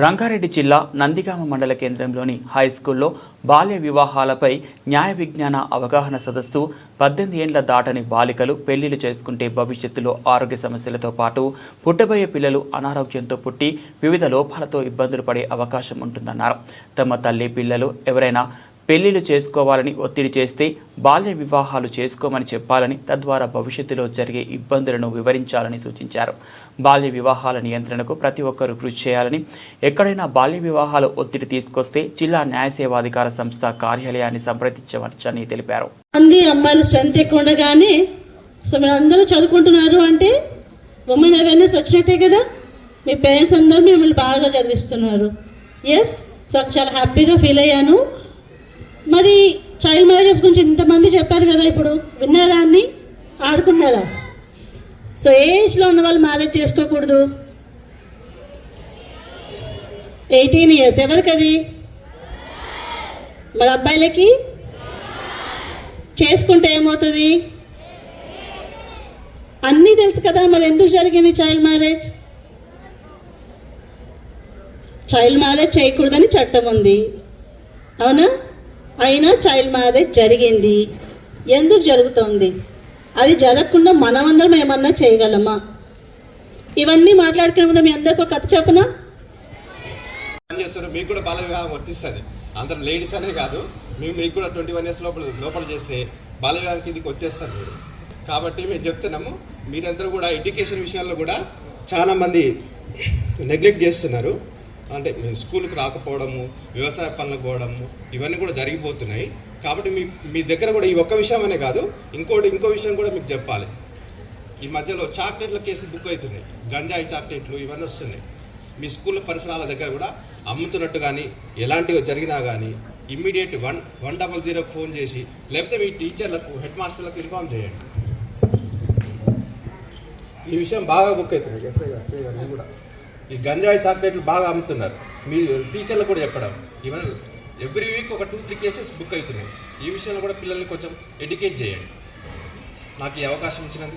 రంగారెడ్డి జిల్లా నందిగామ మండల కేంద్రంలోని హై స్కూల్లో బాల్య వివాహాలపై న్యాయ విజ్ఞాన అవగాహన సదస్సు పద్దెనిమిది ఏండ్ల దాటని బాలికలు పెళ్ళిళ్ళు చేసుకుంటే భవిష్యత్తులో ఆరోగ్య సమస్యలతో పాటు పుట్టబోయే పిల్లలు అనారోగ్యంతో పుట్టి వివిధ లోపాలతో ఇబ్బందులు పడే అవకాశం ఉంటుందన్నారు. తమ తల్లి పిల్లలు ఎవరైనా పెళ్ళిళ్ళు చేసుకోవాలని ఒత్తిడి చేస్తే బాల్య వివాహాలు చేసుకోమని చెప్పాలని తద్వారా భవిష్యత్తులో జరిగే ఇబ్బందులను వివరించాలని సూచించారు. బాల్య వివాహాల నియంత్రణకు ప్రతి ఒక్కరూ కృషి చేయాలని ఎక్కడైనా బాల్య వివాహాలు ఒత్తిడి తీసుకొస్తే జిల్లా న్యాయ సేవాధికార సంస్థ కార్యాలయాన్ని సంప్రదించవచ్చని తెలిపారు. మంది అమ్మాయిల స్ట్రెంత్ ఎక్కువ ఉండగానే సో మీరు అందరూ చదువుకుంటున్నారు అంటే ఉమెన్ అవేర్నెస్ వచ్చినట్టే కదా? మీ పేరెంట్స్ అందరూ మిమ్మల్ని బాగా చదివిస్తున్నారు. ఎస్ సో చాలా హ్యాపీగా ఫీల్ అయ్యాను. మరి చైల్డ్ మ్యారేజెస్ గురించి ఇంతమంది చెప్పారు కదా ఇప్పుడు. విన్నారా అని ఆడుకున్నారా? సో ఏ ఏజ్లో ఉన్న వాళ్ళు మ్యారేజ్ చేసుకోకూడదు? ఎయిటీన్ ఇయర్స్ ఎవరికి అది మరి అబ్బాయిలకి? చేసుకుంటే ఏమవుతుంది? అన్నీ తెలుసు కదా మరి ఎందుకు జరిగింది చైల్డ్ మ్యారేజ్ చైల్డ్ మ్యారేజ్ చేయకూడదని చట్టం ఉంది. అవునా? అయినా చైల్డ్ మ్యారేజ్ జరిగింది. ఎందుకు జరుగుతోంది? అది జరగకుండా మనమందరం ఏమన్నా చేయగలమా? ఇవన్నీ మాట్లాడుకునే ముందు మీ అందరికి ఒక కథ చెప్పనా? పని చేస్తున్నారు? మీకు కూడా బాల వివాహం వర్తిస్తుంది. అందరు లేడీస్ అనే కాదు. మేము మీకు కూడా ట్వంటీ వన్ ఇయర్స్ లోపల లోపల చేస్తే బాల వివాహం కిందకి వచ్చేస్తారు మీరు. కాబట్టి మేము చెప్తున్నాము మీరందరూ కూడా ఎడ్యుకేషన్ విషయాల్లో కూడా చాలామంది నెగ్లెక్ట్ చేస్తున్నారు. అంటే మేము స్కూల్కి రాకపోవడము వ్యవసాయ పనులకు పోవడము ఇవన్నీ కూడా జరిగిపోతున్నాయి. కాబట్టి మీ మీ దగ్గర కూడా ఈ ఒక్క విషయం అనే కాదు ఇంకోటి ఇంకో విషయం కూడా మీకు చెప్పాలి. ఈ మధ్యలో చాక్లెట్ల కేసు బుక్ అవుతున్నాయి. గంజాయి చాక్లెట్లు ఇవన్నీ వస్తున్నాయి. మీ స్కూల్ పరిసరాల దగ్గర కూడా అమ్ముతున్నట్టు కానీ ఎలాంటివి జరిగినా కానీ ఇమ్మీడియట్ వన్ వన్ డబల్ జీరోకి ఫోన్ చేసి లేకపోతే మీ టీచర్లకు హెడ్ మాస్టర్లకు ఇన్ఫామ్ చేయండి. ఈ విషయం బాగా బుక్ అవుతున్నాయి ఎస్ఐ గారు కూడా. ఈ గంజాయి చాక్లెట్లు బాగా అమ్ముతున్నారు. మీ టీచర్లు కూడా చెప్పడం. ఈవెన్ ఎవ్రీ వీక్ ఒక టూ త్రీ కేసెస్ బుక్ అవుతున్నాయి. ఈ విషయంలో కూడా పిల్లల్ని కొంచెం ఎడ్యుకేట్ చేయండి. నాకు ఈ అవకాశం ఇచ్చినందుకు